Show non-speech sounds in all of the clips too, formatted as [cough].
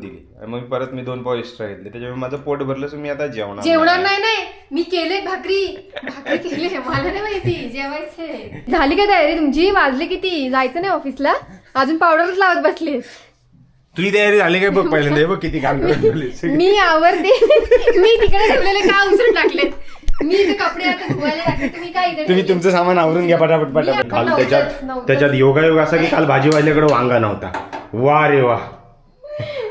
दिली. आणि मग परत मी दोन पाव एक्स्ट्रा घेतले. त्याच्यामुळे माझं पोट भरलं सो मी आता जेवणार जेवणार नाही नाही. मी केले भाकरी. भाकरी केले. मला नाही माहिती. जेवायचे. झाली का तयारी तुमची? वाजले किती? जायचं नाही ऑफिसला अजून पावडरच लावत बसले तुझी तयारी झाली काय बघ पहिल्यांदा? हे बघ किती काम करत. मी आवरते. मी तिकडे ठेवलेले का उचलून टाकले मी इथे कपडे आता धुवायला टाकले तुम्ही काय इथे तुम्ही ठेवले? तुमचं सामान आवरून घ्या पटापट पटापट. काल त्याच्यात. त्याच्यात योगायोग असा की काल भाजीवाल्याकडे वांगा नव्हता. वा रे वा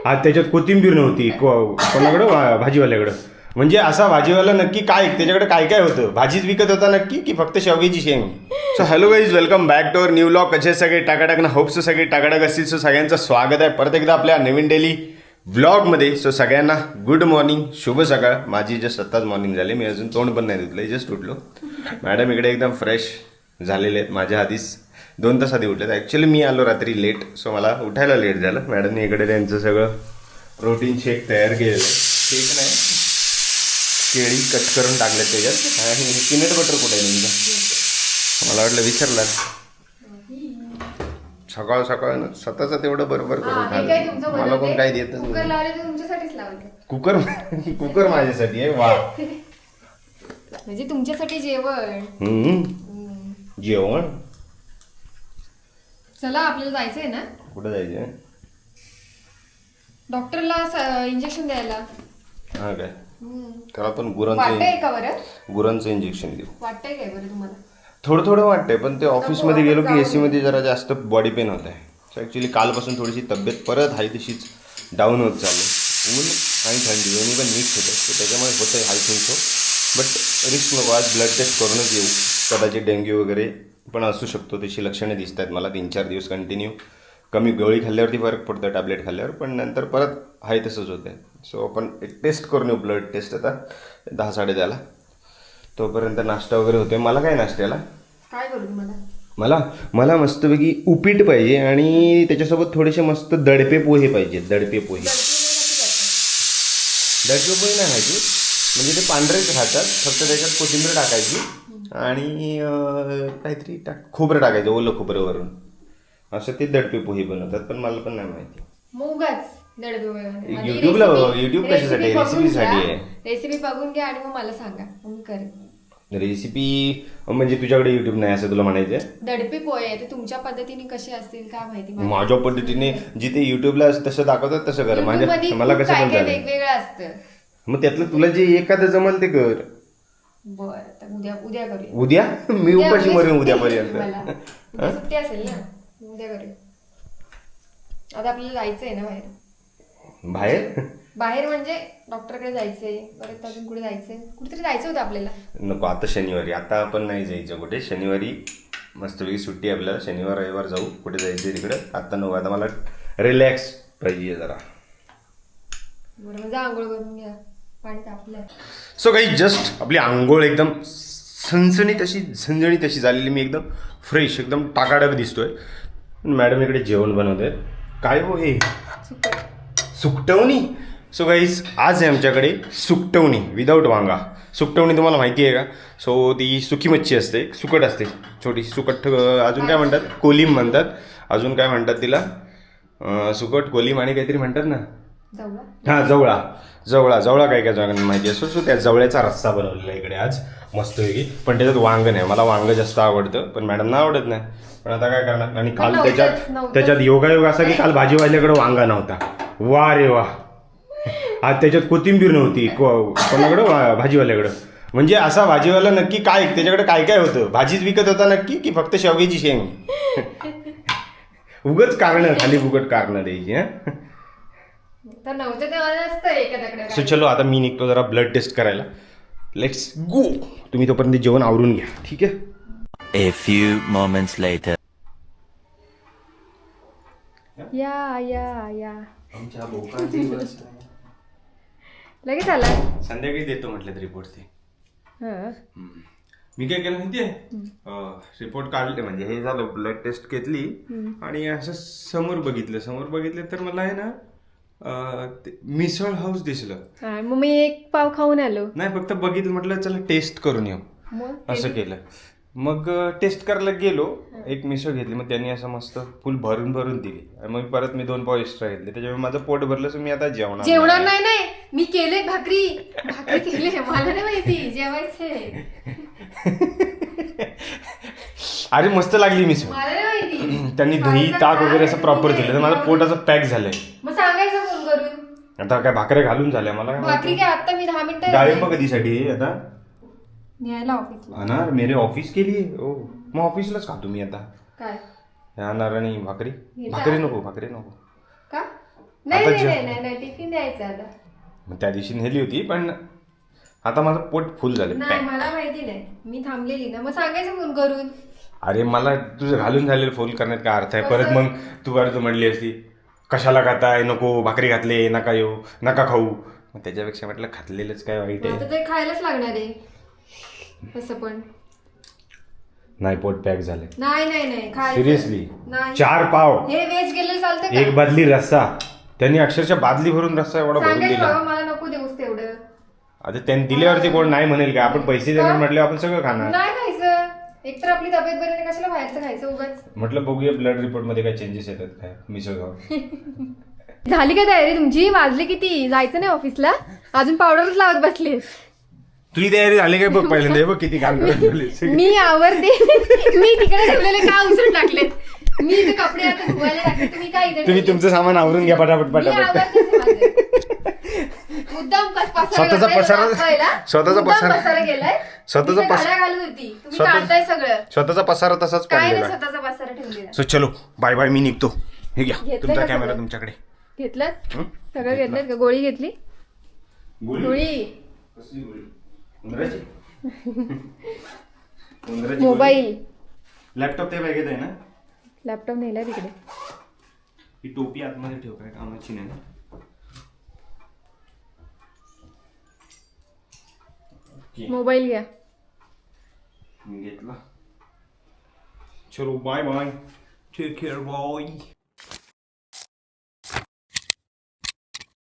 आज त्याच्यात कोथिंबीर नव्हती [laughs] को- कोणाकडं? वा- भाजीवाल्याकडं. म्हणजे असा भाजीवाला नक्की काय त्याच्याकडे काय काय होतं? भाजीच विकत होता नक्की की फक्त शेवग्याची शेंग? So hello guys welcome back to our new vlog कसे सगळे टाकाटाक ना होप्स सगळे टाकाटाक असतील सो सगळ्यांचं स्वागत आहे परत एकदा आपल्या नवीन डेली व्लॉगमध्ये सो सगळ्यांना गुड मॉर्निंग शुभ सकाळ. माझी जस्ट आत्ताच मॉर्निंग झाली. मी अजून तोंड पण नाही धुतलं जस्ट उठलो. [laughs] मॅडम इकडे एकदम फ्रेश झालेले आहेत. माझ्या आधीच दोन तास आधी उठलेत ॲक्च्युली मी आलो रात्री लेट सो मला उठायला लेट झालं. मॅडमने इकडे त्यांचं सगळं प्रोटीन शेक तयार केलेलं आहे. शेक नाही. केळी कट करून टाकलेत त्याच्यात. आणि पीनट बटर कुठे आहे तुमचं मला वाटलं विसरलात. सकाळ सकाळ ना स्वतःचं तेवढं बरोबर करून खाल्लं. तुमचं मला कोण? काय देतच कुकर कुकर [laughs] कुकर माझ्यासाठी आहे वा. [laughs] म्हणजे तुमच्यासाठी जेवण. जेवण? चला आपल्याला जायचंय ना? कुठं जायचं डॉक्टरला इंजेक्शन द्यायला. हा काय. त्याला पण गुरांचं वाटतंय का बरं? गुरांचं इंजेक्शन देऊ वाटतंय काय बरं तुम्हाला? थोडं थोडं वाटतंय पण ते ऑफिसमध्ये गेलो की एसी मध्ये जरा जास्त बॉडी पेन होत आहे. सो ॲक्च्युली कालपासून थोडीशी तब्येत परत आहे तशीच डाऊन होत चालली ऊन आणि थंडी दोन्ही पण मिक्स होतं तर त्याच्यामुळे होतं आहे हाय सो बट रिस्क नको आज ब्लड टेस्ट करूनच येऊ. कदाचित डेंग्यू वगैरे पण असू शकतो त्याची लक्षणे दिसत आहेत मला तीन चार दिवस कंटिन्यू कमी गोळी खाल्ल्यावरती फरक पडतो टॅबलेट खाल्ल्यावर पण नंतर परत आहे तसंच होतं आहे सो आपण एक टेस्ट करून येऊ ब्लड टेस्ट आता. दहा साडे दहाला. तोपर्यंत नाश्ता वगैरे होतोय. मला काय नाश्त्याला काय करू तुम्हाला मला? मला? मस्तपैकी उपीट पाहिजे आणि त्याच्यासोबत थोडेसे मस्त दडपे पोहे पाहिजे दडपे पोहे. दडपे पोहे नाही खायचे. म्हणजे ते पांढरेच राहतात. फक्त त्याच्यात कोथिंबीर टाकायची. आणि काहीतरी टाक खोबरं टाकायचं ओलं खोबरं वरून असं ते दडपे पोहे बनवतात पण मला पण नाही माहिती. मोगाच दडबे युट्यूबला युट्यूब कशासाठी रेसिपीसाठी आहे. रेसिपी बघून घ्या आणि मग मला सांगा. मग मी करेन. रेसिपी म्हणजे तुझ्याकडे युट्यूब नाही असं तुला म्हणायचं दडपे पोहे ते तुमच्या पद्धतीने कसे असतील काय माहिती मला. माझ्या पद्धतीने जिथे युट्यूबला तसं दाखवतात तसं कर. YouTube मध्ये माझ्या मला खूप कसं काय पण काय चालेल वेगवेगळं असतं. मग त्यातलं तुला जे एखादं जमल ते कर. बर तर उद्या उद्या करूया. उद्या? [laughs] मी उपाशी मरेन उद्यापर्यंत मला. उद्या सुट्टी असेल ना? उद्या करूया. आता आपल्याला जायचंय ना बाहेर? बाहेर? बाहेर म्हणजे डॉक्टरकडे जायचंय परत अजून कुठे जायचंय? कुठेतरी जायचं होतं आपल्याला. नको आता शनिवारी. आता आपण नाही जायचं कुठे. शनिवारी मस्तपैकी सुट्टी आहे आपल्याला. शनिवार रविवार जाऊ. कुठे जायचं तिकडे? आता नको आता मला रिलॅक्स पाहिजे जरा. बरं मग जा आंघोळ करून घ्या. सो काही जस्ट आपली आंघोळ एकदम सणसणीत अशी झणझणीत अशी झालेली मी एकदम फ्रेश एकदम टाकाटक दिसतोय. मॅडम इकडे जेवण बनवते काय हो हे? सुकटवणी? सो गाईज आज आहे आमच्याकडे सुकटवणी विदाऊट वांगा. सुकटवणी तुम्हाला माहिती आहे का? सो ती सुकी मच्छी असते सुकट असते. छोटी सुकट अजून काय म्हणतात? कोलीम म्हणतात. अजून काय म्हणतात तिला? सुकट कोलीम आणि काहीतरी म्हणतात ना? हां जवळा. जवळा जवळा काय काय जणांना माहिती असतो सो त्या जवळ्याचा रस्सा बनवलेला आहे इकडे आज. मस्तपैकी पण त्याच्यात वांग नाही. मला वांग जास्त आवडतं पण मॅडमना आवडत नाही. पण आता काय करणार? आणि काल त्याच्यात. त्याच्यात योगायोग असा की काल भाजीवाल्याकडे वांगा नव्हता. वा रे वा. आज त्याच्यात कोथिंबीर नव्हती. कोणाकडं? भाजीवाल्याकडं. म्हणजे असा भाजीवाला नक्की काय? त्याच्याकडे काय काय होतं? भाजीच विकत होता नक्की की फक्त शेवग्याची शेंग? [laughs] उगच कारण खाली फुकट कारण द्यायची हा? तर नव्हतं तेव्हा नसतं एखाद्याकडे सो चलो आता मी निघतो जरा ब्लड टेस्ट करायला. लेट्स गो तुम्ही तोपर्यंत जेवण आवरून घ्या. ठीक आहे? A few moments later. या या या. आमच्या लगेच आला? संध्याकाळी देतो म्हटलं रिपोर्ट ते. हं. मी काय केलं माहितीये? रिपोर्ट काढले म्हणजे हे झालं ब्लड टेस्ट घेतली आणि असं समोर बघितलं. समोर बघितलं तर मला आहे ना अं, ते मिसळ हाऊस दिसलं. हा, मग मी एक पाव खाऊन आलो. नाही फक्त बघितलं म्हटलं चला टेस्ट करून येऊ. मग असं केलं. मग टेस्ट करायला गेलो. एक मिसळ घेतली. मग त्यांनी असं मस्त फुल भरून भरून दिली. आणि मग परत मी दोन पाव एक्स्ट्रा घेतले. त्याच्यामुळे माझं पोट भरलं सो मी आता जेवणार जेवणार नाही नाही. मी केले भाकरी. भाकरी केले. मला नाही माहिती. जेवायचे. अरे मस्त लागली मिसळ. मला नाही माहिती. त्यांनी दही ताक वगैरे असं प्रॉपर दिलं. तर माझं पोट असं पॅक झालंय. मग आता काय भाकऱ्या घालून झाल्या मला काय भाकरी माहिती. काय आता मी दहा मिनिटं डाळिंब कधीसाठी आहे आता? न्यायला ऑफिसला अनार मेरे ऑफिस के लिए? ओ मग ऑफिसलाच खातो मी आता. काय? हे अनार आणि भाकरी? भाकरी नको भाकरी नको. का? नाही आता नाही जे- नाही नाही नाही टिफिन द्यायचं आता. मग त्या दिवशी नेली होती पण आता माझं पोट फुल झालं. नाही पॅक मला माहिती नाही. मी थांबलेली ना. मग सांगायचं फोन करून. अरे मला तुझं घालून झालेलं फोन करण्यात काय अर्थ आहे? परत मग तू बरं तू म्हणली असती. कशाला खाताय नको भाकरी घातले नका येऊ नका खाऊ. मग त्याच्यापेक्षा म्हटलं खातलेलंच काय वाईट आहे? आता ते खायलाच लागणार आहे. तसं पण. नाही पोट पॅक झालंय. नाही नाही नाही खायचं. सिरियसली नाही. चार पाव? हे वेज गेलेलं चालतं एक बादली रस्सा. त्यांनी अक्षरशः बादली भरून रस्सा एवढा भरून सांगायचं दिला. बाबा मला नको देऊस तेवढं. आता त्यांनी दिल्यावरती कोण नाही म्हणेल का? आपण पैसे देणार म्हटले आपण सगळं खाणार. नाही एकतर आपली तब्येत बरी नाही कशाला बाहेरचं खायचं उगाच? म्हटलं बघूया ब्लड रिपोर्टमध्ये काय चेंजेस येतात काय मिसळ खाऊन. [laughs] झाली का तयारी तुमची? वाजले किती? जायचं नाही ऑफिसला अजून पावडरच लावत बसली तुझी तयारी झाली काय बघ पहिल्यांदा हे बघ किती काम करत मी आवरते. [laughs] मी तिकडे ठेवलेले का उचलून टाकले मी इथे कपडे आता धुवायला टाकले तुम्ही काय इथे तुम्ही ठेवले? तुमचं सामान आवरून घ्या पटापट मी पटापट. आवरतेच माझं. मुद्दाम कस- पसारा स्वतःचा घातलाय पसारा-. स्वतःचा मुद्दाम पसारा- पसारा गेलाय. स्वतःचा मी पस- काय घालत होती. तुम्ही स्वतः- काढताय सगळं. स्वतःचा पसारा तसाच काय नाही स्वतःचा पसारा ठेवलेला. सो चलो बाय बाय मी निघतो. हे घ्या तुमचा का कॅमेरा सगळं? तुमच्याकडे. घेतलं हं? सगळं घेतलं. का? गोळी घेतली? गोळी? कसली गोळी? उंदराची? [laughs] उंदराची मोबाईल? लॅपटॉप त्या बॅगेत आहे ना? लॅपटॉप नेलाय तिकडे. ही टोपी आतमध्ये ठेव काय कामाची नाही ना. मोबाईल घ्या. मी घेतला. चलो bye bye take care boy